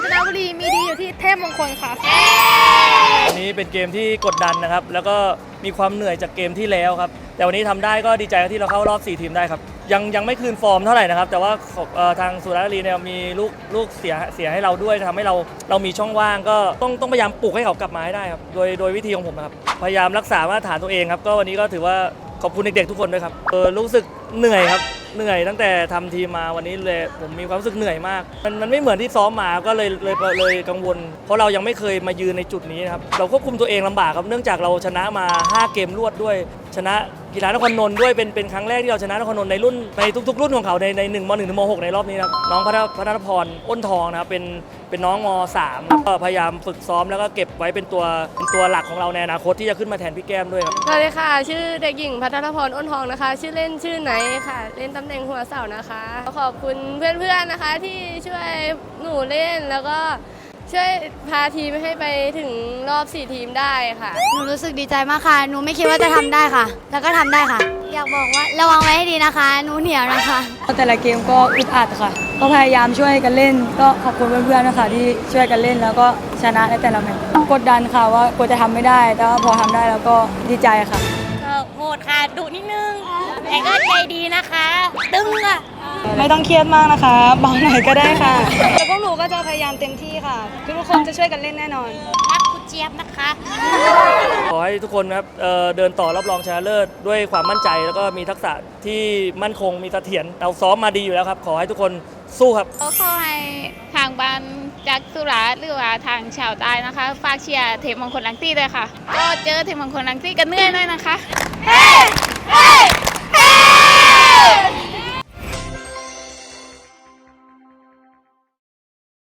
ญจนบุรีมีดีอยู่ที่เทพมงคลค่ะวันนี้เป็นเกมที่กดดันนะครับ แล้วก็มีความเหนื่อยจากเกมที่แล้วครับ แต่วันนี้ทำได้ก็ดีใจที่เราเข้ารอบ 4 ทีมได้ครับ ยังยังไม่คืนฟอร์มเท่าไหร่นะครับ แต่ว่าขอบเอ่อทางสุราษฎร์ธานีเนี่ยมีลูกลูกเสียเสียให้เราด้วยทำให้เราเรามีช่องว่างก็ต้องต้องพยายามปลุกให้เขากลับมาให้ได้ครับ โดยโดยวิธีของผมนะครับ พยายามรักษามาตรฐานตัวเองครับ ก็วันนี้ก็ถือว่า ขอบคุณเด็กๆทุกคนด้วยครับเออรู้สึกเหนื่อยครับเหนื่อยตั้งแต่ทำทีมมาวันนี้เลยผมมีความรู้สึกเหนื่อยมาก มันมันไม่เหมือนที่ซ้อมมาก็เลยเลยเลยกังวล เพราะเรายังไม่เคยมายืนในจุดนี้นะครับเราควบคุมตัวเองลำบากครับเนื่องจากเราชนะมา 5 เกมรวดด้วยชนะ กีฬานครนนท์ด้วยเป็นเป็นครั้งแรกที่เราชนะนครนนท์ในรุ่นในทุกๆ รุ่นของเขาในในหนึ่งมหนึ่งถึงมหกในรอบนี้นะครับน้องพัฒนพัฒนพรอ้นทองนะครับเป็นเป็นน้องมสามก็พยายามฝึกซ้อมแล้วก็เก็บไว้เป็นตัวเป็นตัวหลักของเราในอนาคตที่จะขึ้นมาแทนพี่แก้มด้วยครับสวัสดีค่ะ ชื่อเด็กหญิงพัทรพรอ้นทองนะคะ ชื่อเล่นชื่อไหนค่ะ เล่นตำแหน่งหัวเสานะคะ ขอบคุณเพื่อนๆนะคะที่ช่วยหนูเล่นแล้วก็ ช่วยพาทีมให้ไปถึงรอบ4ทีมได้ค่ะ หนูรู้สึกดีใจมากค่ะ หนูไม่คิดว่าจะทำได้ค่ะ แล้วก็ทำได้ค่ะ อยากบอกว่าระวังไว้ให้ดีนะคะ หนูเหนียวนะคะ แต่ละเกมก็อึดอัดค่ะ ก็พยายามช่วยกันเล่น ก็ขอบคุณเพื่อนๆนะคะที่ช่วยกันเล่นแล้วก็ชนะในแต่ละแมตช์กดดันค่ะว่ากลัวจะทำไม่ได้ แต่ว่าพอทำได้แล้วก็ดีใจค่ะ ก็โหดค่ะดุนิดนึงแต่ก็ใจดีนะคะ ตึงอะไม่ต้องเครียดมากนะคะเบาหน่อยก็ได้ค่ะ แต่พวกหนูก็จะพยายามเต็มที่ค่ะ ทุกๆคนจะช่วยกันเล่นแน่นอน รักคุณเจี๊ยบนะคะ ขอให้ทุกคนนะครับเอ่อเดินต่อรับรองชนะเลิศด้วยความมั่นใจแล้วก็มีทักษะที่มั่นคงมีเสถียรเราซ้อมมาดีอยู่แล้วครับ ขอให้ทุกคน สู้ครับก็ขอให้ทางบ้านจากสุราษฎร์หรือว่าทางชาวใต้นะคะ ฝากเชียร์เทพมงคลลังตี้ด้วยค่ะ ก็เจอเทพมงคลลังตี้กันเหนื่อยหน่อยนะคะ